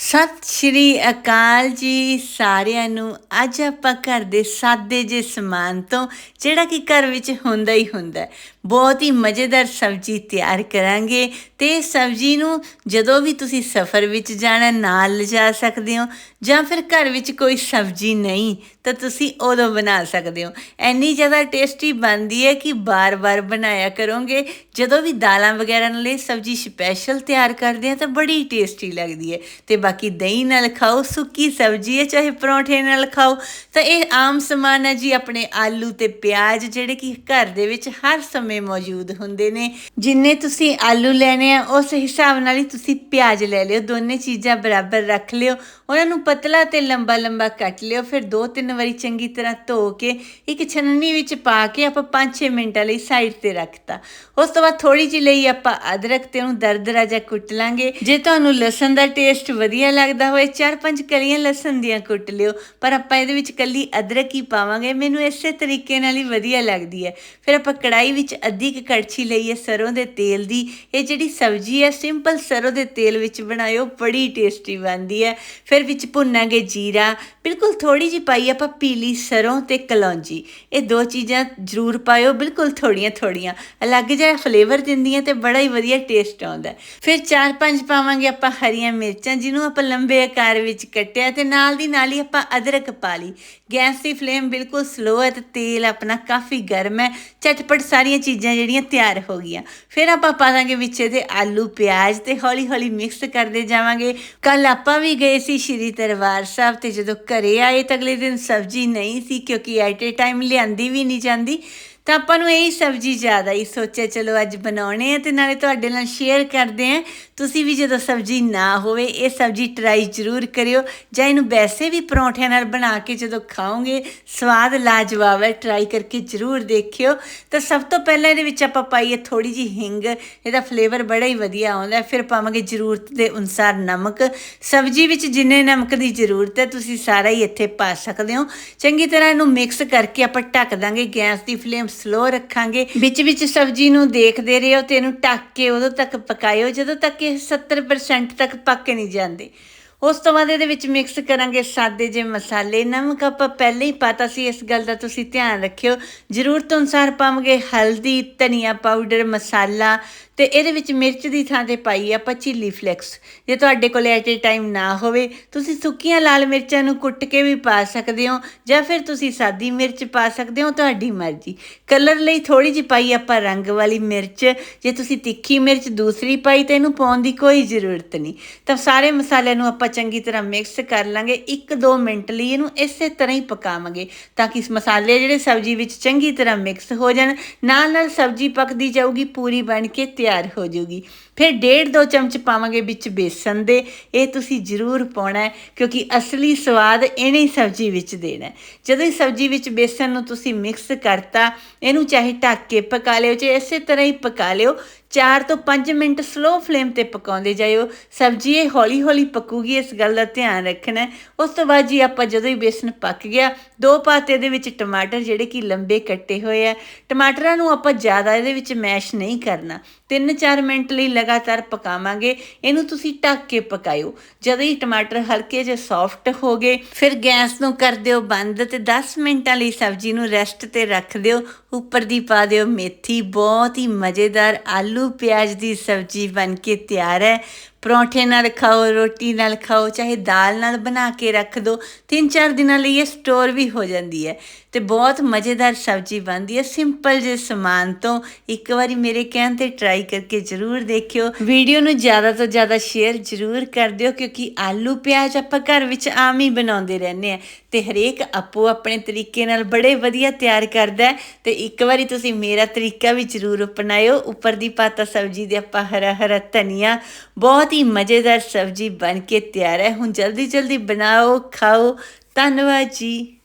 ਸਤਿ ਸ਼੍ਰੀ ਅਕਾਲ ਜੀ ਸਾਰਿਆਂ ਨੂੰ। ਅੱਜ ਆਪਾਂ ਘਰ ਦੇ ਸਾਦੇ ਜੇ ਸਮਾਨ ਤੋਂ, ਜਿਹੜਾ ਕਿ ਘਰ ਵਿੱਚ ਹੁੰਦਾ ਹੀ ਹੁੰਦਾ ਬਹੁਤ ਹੀ ਮਜ਼ੇਦਾਰ ਸਬਜ਼ੀ ਤਿਆਰ ਕਰਾਂਗੇ ਤੇ ਸਬਜ਼ੀ ਨੂੰ ਜਦੋਂ ਵੀ ਤੁਸੀਂ ਸਫ਼ਰ ਵਿੱਚ ਜਾਣਾ ਨਾਲ ਲਿਜਾ ਸਕਦੇ ਹੋ ਜਾਂ ਫਿਰ ਘਰ ਵਿੱਚ ਕੋਈ ਸਬਜ਼ੀ ਨਹੀਂ, ਤਾਂ ਤੁਸੀਂ ਉਦੋਂ ਬਣਾ ਸਕਦੇ ਹੋ। ਐਨੀ ਜ਼ਿਆਦਾ ਟੇਸਟੀ ਬਣਦੀ ਹੈ ਕਿ ਬਾਰ-ਬਾਰ ਬਣਾਇਆ ਕਰੋਗੇ। ਜਦੋਂ ਵੀ ਦਾਲਾਂ ਵਗੈਰਾ ਨਾਲ ਇਹ ਸਬਜ਼ੀ ਸਪੈਸ਼ਲ ਤਿਆਰ ਕਰਦੇ ਆ ਤਾਂ ਬੜੀ ਟੇਸਟੀ ਲੱਗਦੀ ਹੈ। ਤੇ ਬਾਕੀ ਦਹੀਂ ਨਾਲ ਖਾਓ, ਸੁੱਕੀ ਸਬਜ਼ੀ ਹੈ, ਚਾਹੇ ਪਰੌਂਠੇ ਨਾਲ ਖਾਓ, ਤਾਂ ਇਹ ਆਮ ਸਮਾਨ ਹੈ ਜੀ, ਆਪਣੇ ਆਲੂ ਤੇ ਪਿਆਜ਼, ਜਿਹੜੇ ਕਿ ਘਰ ਦੇ ਵਿੱਚ ਹਰ ਸਮੇਂ ਮੌਜੂਦ ਹੁੰਦੇ ਨੇ। ਜਿੰਨੇ ਤੁਸੀਂ ਆਲੂ ਲੈਣੇ ਆ, ਉਸ ਹਿਸਾਬ ਨਾਲ ਹੀ ਤੁਸੀਂ ਪਿਆਜ਼ ਲੈ ਲਿਓ। ਦੋਨੇ ਚੀਜ਼ਾਂ ਬਰਾਬਰ ਰੱਖ ਲਿਓ। ਉਹਨਾਂ ਨੂੰ ਪਤਲਾ ਤੇ ਲੰਬਾ ਲੰਬਾ ਕੱਟ ਲਿਓ। ਫਿਰ ਦੋ ਤਿੰਨ ਵਾਰੀ ਚੰਗੀ ਤਰ੍ਹਾਂ ਧੋ ਕੇ, ਇੱਕ ਛਨਣੀ ਵਿੱਚ ਪਾ ਕੇ ਆਪਾਂ 5-6 ਮਿੰਟਾਂ ਲਈ ਸਾਈਡ ਤੇ ਰੱਖਤਾ। ਉਸ ਤੋਂ ਬਾਅਦ ਥੋੜੀ ਜਿਹੀ ਲਈ ਆਪਾਂ ਅਦਰਕ ਤੇ ਉਹਨੂੰ ਦਰਦਰਾ ਜਿਹਾ ਕੁੱਟ ਲਾਂਗੇ। ਜੇ ਤੁਹਾਨੂੰ ਲਸਣ ਦਾ ਟੇਸਟ ਵਧੀਆ ਵਧੀਆ ਲੱਗਦਾ ਹੋਏ, ਚਾਰ ਪੰਜ ਕਲੀਆਂ ਲਸਣ ਦੀਆਂ ਕੁੱਟ ਲਿਓ। ਪਰ ਆਪਾਂ ਇਹਦੇ ਵਿੱਚ ਕੱਲੀ ਅਦਰਕ ਹੀ ਪਾਵਾਂਗੇ। ਮੈਨੂੰ ਇਸੇ ਤਰੀਕੇ ਨਾਲ ਹੀ ਵਧੀਆ ਲੱਗਦੀ ਹੈ। ਫਿਰ ਆਪਾਂ ਕੜਾਈ ਵਿੱਚ ਅੱਧੀ ਕੁ ਕੜਛੀ ਲਈ ਹੈ ਸਰੋਂ ਦੇ ਤੇਲ ਦੀ। ਇਹ ਜਿਹੜੀ ਸਬਜ਼ੀ ਹੈ, ਸਿੰਪਲ ਸਰੋਂ ਦੇ ਤੇਲ ਵਿੱਚ ਬਣਾਇਓ, ਬੜੀ ਟੇਸਟੀ ਬਣਦੀ ਹੈ। ਫਿਰ ਵਿੱਚ ਭੁੰਨਾਂਗੇ ਜੀਰਾ। ਬਿਲਕੁਲ ਥੋੜੀ ਜਿਹੀ ਪਾਈ ਆਪਾਂ ਪੀਲੀ ਸਰੋਂ ਤੇ ਕਲੌਂਜੀ। ਇਹ ਦੋ ਚੀਜ਼ਾਂ ਜ਼ਰੂਰ ਪਾਇਓ, ਬਿਲਕੁਲ ਥੋੜੀਆਂ ਥੋੜੀਆਂ ਅਲੱਗ ਜਿਹਾ ਫਲੇਵਰ ਦਿੰਦੀਆਂ ਤੇ ਬੜਾ ਹੀ ਵਧੀਆ ਟੇਸਟ ਆਉਂਦਾ ਫਿਰ ਚਾਰ ਪੰਜ ਪਾਵਾਂਗੇ ਆਪਾਂ ਹਰੀਆਂ ਮਿਰਚਾਂ, ਜਿਹਨੂੰ ਆਪਾਂ ਲੰਬੇ ਆਕਾਰ ਵਿੱਚ ਕੱਟਿਆ ਤੇ ਨਾਲ ਦੀ ਨਾਲ ਹੀ ਆਪਾਂ ਅਦਰਕ ਪਾ ਲਈ। ਗੈਸ ਦੀ ਫਲੇਮ ਬਿਲਕੁਲ ਸਲੋ ਹੈ ਤੇ ਤੇਲ ਆਪਣਾ ਕਾਫੀ ਗਰਮ ਹੈ। ਝਟਪਟ ਸਾਰੀਆਂ ਚੀਜ਼ਾਂ ਜਿਹੜੀਆਂ ਤਿਆਰ ਹੋ ਗਈਆਂ। ਫਿਰ ਆਪਾਂ ਪਾ ਦਾਂਗੇ ਵਿੱਚ ਇਹਦੇ ਆਲੂ, ਪਿਆਜ਼ ਤੇ ਹੌਲੀ ਹੌਲੀ ਮਿਕਸ ਕਰਦੇ ਜਾਵਾਂਗੇ। ਕੱਲ ਆਪਾਂ ਵੀ ਗਏ ਸੀ ਸ਼੍ਰੀ ਦਰਬਾਰ ਸਾਹਿਬ ਤੇ ਜਦੋਂ ਘਰੇ ਆਏ ਤਾਂ ਅਗਲੇ ਦਿਨ ਸਬਜ਼ੀ ਨਹੀਂ ਸੀ ਕਿਉਂਕਿ ਐਟ ਏ ਟਾਈਮ ਲਿਆਂਦੀ ਵੀ ਨਹੀਂ ਜਾਂਦੀ। ਤਾਂ ਆਪਾਂ ਨੂੰ ਇਹੀ ਸਬਜ਼ੀ ਜ਼ਿਆਦਾ ਹੀ ਸੋਚਿਆ ਚਲੋ ਅੱਜ ਬਣਾਉਣੇ ਆ ਤੇ ਨਾਲੇ ਤੁਹਾਡੇ ਨਾਲ ਸ਼ੇਅਰ ਕਰਦੇ ਆ। ਤੁਸੀਂ ਵੀ ਜਦੋਂ ਸਬਜ਼ੀ ਨਾ ਹੋਵੇ, ਇਹ ਸਬਜ਼ੀ ਟਰਾਈ ਜ਼ਰੂਰ ਕਰਿਓ। ਜਾਂ ਇਹਨੂੰ ਵੈਸੇ ਵੀ ਪਰੌਂਠਿਆਂ ਨਾਲ ਬਣਾ ਕੇ ਜਦੋਂ ਖਾਓਗੇ, ਸਵਾਦ ਲਾਜਵਾਬ ਹੈ ਟਰਾਈ ਕਰਕੇ ਜ਼ਰੂਰ ਦੇਖਿਓ। ਤਾਂ ਸਭ ਤੋਂ ਪਹਿਲਾਂ ਇਹਦੇ ਵਿੱਚ ਆਪਾਂ ਪਾਈਏ ਥੋੜੀ ਜੀ ਹਿੰਗ, ਇਹਦਾ ਫਲੇਵਰ ਬੜਾ ਹੀ ਵਧੀਆ ਆਉਂਦਾ ਫਿਰ ਪਾਵਾਂਗੇ ਜ਼ਰੂਰਤ ਦੇ ਅਨੁਸਾਰ ਨਮਕ। ਸਬਜ਼ੀ ਵਿੱਚ ਜਿੰਨੇ ਨਮਕ ਦੀ ਜ਼ਰੂਰਤ ਹੈ, ਤੁਸੀਂ ਸਾਰਾ ਹੀ ਇੱਥੇ ਪਾ ਸਕਦੇ ਹੋ। ਚੰਗੀ ਤਰ੍ਹਾਂ ਇਹਨੂੰ ਮਿਕਸ ਕਰਕੇ ਆਪਾਂ ਢੱਕ ਦਾਂਗੇ ਗੈਸ ਦੀ ਫਲੇਮ ਸਲੋ ਰੱਖਾਂਗੇ। ਵਿੱਚ ਵਿੱਚ ਸਬਜ਼ੀ ਨੂੰ ਦੇਖਦੇ ਰਹੋ ਤੇ ਇਹਨੂੰ ਢੱਕ ਕੇ ਉਦੋਂ ਤੱਕ ਪਕਾਇਓ, ਜਦੋਂ ਤੱਕ ਇਹ 70% ਤੱਕ ਪੱਕ ਨਹੀਂ ਜਾਂਦੇ। ਉਸ ਤੋਂ ਬਾਅਦ ਇਹਦੇ ਵਿੱਚ ਮਿਕਸ ਕਰਾਂਗੇ ਸਾਦੇ ਜੇ ਮਸਾਲੇ। ਨਮਕ ਆਪਾਂ ਪਹਿਲੇ ਹੀ ਪਾਤਾ ਸੀ, ਇਸ ਗੱਲ ਦਾ ਤੁਸੀਂ ਧਿਆਨ ਰੱਖਿਓ। ਜ਼ਰੂਰਤ ਅਨੁਸਾਰ ਪਾਵਾਂਗੇ ਹਲਦੀ, ਧਨੀਆ ਪਾਊਡਰ, ਮਸਾਲਾ ਤੇ ਇਹਦੇ ਵਿੱਚ ਮਿਰਚ ਦੀ ਥਾਂ ਤੇ ਪਾਈ ਆਪਾਂ ਚਿੱਲੀ ਫਲੈਕਸ ਜੇ ਤੁਹਾਡੇ ਕੋਲ ਐਟ ਏ ਟਾਈਮ ਨਾ ਹੋਵੇ, ਤੁਸੀਂ ਸੁੱਕੀਆਂ ਲਾਲ ਮਿਰਚਾਂ ਨੂੰ ਕੁੱਟ ਕੇ ਵੀ ਪਾ ਸਕਦੇ ਹੋ, ਜਾਂ ਫਿਰ ਤੁਸੀਂ ਸਾਦੀ ਮਿਰਚ ਪਾ ਸਕਦੇ ਹੋ, ਤੁਹਾਡੀ ਮਰਜ਼ੀ। ਕਲਰ ਲਈ ਥੋੜੀ ਜਿਹੀ ਪਾਈ ਆਪਾਂ ਰੰਗ ਵਾਲੀ ਮਿਰਚ। ਜੇ ਤੁਸੀਂ ਤਿੱਖੀ ਮਿਰਚ ਦੂਸਰੀ ਪਾਈ ਤਾਂ ਇਹਨੂੰ ਪਾਉਣ ਦੀ ਕੋਈ ਜ਼ਰੂਰਤ ਨਹੀਂ। ਤਾਂ ਸਾਰੇ ਮਸਾਲਿਆਂ ਨੂੰ ਆਪਾਂ ਚੰਗੀ ਤਰ੍ਹਾਂ ਮਿਕਸ ਕਰ ਲਾਂਗੇ। 1-2 ਮਿੰਟ ਲਈ ਇਹਨੂੰ ਇਸੇ ਤਰ੍ਹਾਂ ਹੀ ਪਕਾਵਾਂਗੇ, ਤਾਂ ਕਿ ਇਸ ਮਸਾਲੇ ਜਿਹੜੇ ਸਬਜ਼ੀ ਵਿੱਚ ਚੰਗੀ ਤਰ੍ਹਾਂ ਮਿਕਸ ਹੋ ਜਾਣ। ਨਾਲ ਨਾਲ ਸਬਜ਼ੀ ਪੱਕਦੀ ਜਾਊਗੀ, ਪੂਰੀ ਬਣ ਕੇ ਤਿਆਰ ਹੋ ਜਾਊਗੀ। ਫਿਰ ਡੇਢ ਦੋ ਚਮਚ ਪਾਵਾਂਗੇ ਵਿੱਚ ਬੇਸਨ ਦੇ। ਇਹ ਤੁਸੀਂ ਜ਼ਰੂਰ ਪਾਉਣਾ ਕਿਉਂਕਿ ਅਸਲੀ ਸਵਾਦ ਇਹਨੇ ਸਬਜ਼ੀ ਵਿੱਚ ਦੇਣਾ ਜਦੋਂ ਹੀ ਸਬਜ਼ੀ ਵਿੱਚ ਬੇਸਨ ਨੂੰ ਤੁਸੀਂ ਮਿਕਸ ਕਰਤਾ, ਇਹਨੂੰ ਚਾਹੇ ਢੱਕ ਕੇ ਪਕਾ ਲਿਓ ਚਾਹੇ ਇਸੇ ਤਰ੍ਹਾਂ ਹੀ ਪਕਾ ਲਿਓ 4 ਤੋਂ 5 ਮਿੰਟ ਸਲੋ ਫਲੇਮ ਤੇ ਪਕਾਉਂਦੇ ਜਾਇਓ। ਸਬਜ਼ੀ ਇਹ ਹੌਲੀ ਹੌਲੀ ਪੱਕੂਗੀ, ਇਸ ਗੱਲ ਦਾ ਧਿਆਨ ਰੱਖਣਾ ਉਸ ਤੋਂ ਬਾਅਦ ਜੀ ਆਪਾਂ ਜਦੋਂ ਹੀ ਬੇਸਨ ਪੱਕ ਗਿਆ, ਦੋ ਪਾਤੇ ਦੇ ਵਿੱਚ ਟਮਾਟਰ ਜਿਹੜੇ ਕਿ ਲੰਬੇ ਕੱਟੇ ਹੋਏ ਆ। ਟਮਾਟਰਾਂ ਨੂੰ ਆਪਾਂ ਜ਼ਿਆਦਾ ਇਹਦੇ ਵਿੱਚ ਮੈਸ਼ ਨਹੀਂ ਕਰਨਾ। 3-4 ਮਿੰਟ ਲਈ ਲਗਾਤਾਰ ਪਕਾਵਾਂਗੇ, ਇਹਨੂੰ ਤੁਸੀਂ ਢੱਕ ਕੇ ਪਕਾਇਓ। ਜਦੋਂ ਹੀ ਟਮਾਟਰ ਹਲਕੇ ਜਿਹੇ ਸੌਫਟ ਹੋ ਗਏ, ਫਿਰ ਗੈਸ ਨੂੰ ਕਰ ਦਿਓ ਬੰਦ ਤੇ 10 ਮਿੰਟਾਂ ਲਈ ਸਬਜ਼ੀ ਨੂੰ ਰੈਸਟ ਤੇ ਰੱਖ ਦਿਓ। ਉੱਪਰ ਦੀ ਪਾ ਦਿਓ ਮੇਥੀ, ਬਹੁਤ ਹੀ ਮਜ਼ੇਦਾਰ ਆਲੂ ਪਿਆਜ਼ ਦੀ ਸਬਜ਼ੀ ਬਣ ਕੇ ਤਿਆਰ ਹੈ। ਪਰੌਂਠੇ ਨਾਲ ਖਾਓ, ਰੋਟੀ ਨਾਲ ਖਾਓ, ਚਾਹੇ ਦਾਲ ਨਾਲ ਬਣਾ ਕੇ ਰੱਖ ਦਿਓ ਤਿੰਨ ਚਾਰ ਦਿਨਾਂ ਲਈ ਇਹ ਸਟੋਰ ਵੀ ਹੋ ਜਾਂਦੀ ਹੈ ਤੇ ਬਹੁਤ ਮਜ਼ੇਦਾਰ ਸਬਜ਼ੀ ਬਣਦੀ ਹੈ। ਸਿੰਪਲ ਜਿਹੇ ਸਮਾਨ ਤੋਂ ਇੱਕ ਵਾਰੀ ਮੇਰੇ ਕਹਿਣ ਤੇ ਟਰਾਈ ਕਰਕੇ ਜ਼ਰੂਰ ਦੇਖਿਓ। ਵੀਡੀਓ ਨੂੰ ਜ਼ਿਆਦਾ ਤੋਂ ਜ਼ਿਆਦਾ ਸ਼ੇਅਰ ਜ਼ਰੂਰ ਕਰ ਦਿਓ ਕਿਉਂਕਿ ਆਲੂ ਪਿਆਜ਼ ਆਪਾਂ ਘਰ ਵਿੱਚ ਆਮ ਹੀ ਬਣਾਉਂਦੇ ਰਹਿੰਦੇ ਆ ਤੇ ਹਰੇਕ ਆਪੋ ਆਪਣੇ ਤਰੀਕੇ ਨਾਲ ਬੜੇ ਵਧੀਆ ਤਿਆਰ ਕਰਦਾ ਹੈ ਤੇ ਇੱਕ ਵਾਰੀ ਤੁਸੀਂ ਮੇਰਾ ਤਰੀਕਾ ਵੀ ਜ਼ਰੂਰ ਅਪਣਾਇਓ। ਉੱਪਰ ਦੀ ਪਾਤਾ ਸਬਜ਼ੀ ਦੇ ਆਪਾਂ ਹਰਾ ਹਰਾ ਧਨੀਆ, ਬਹੁਤ ਬਹੁਤ ਹੀ ਮਜ਼ੇਦਾਰ ਸਬਜ਼ੀ ਬਣ ਕੇ ਤਿਆਰ ਹੈ। ਹੁਣ ਜਲਦੀ ਜਲਦੀ ਬਣਾਓ, ਖਾਓ। ਧੰਨਵਾਦ ਜੀ।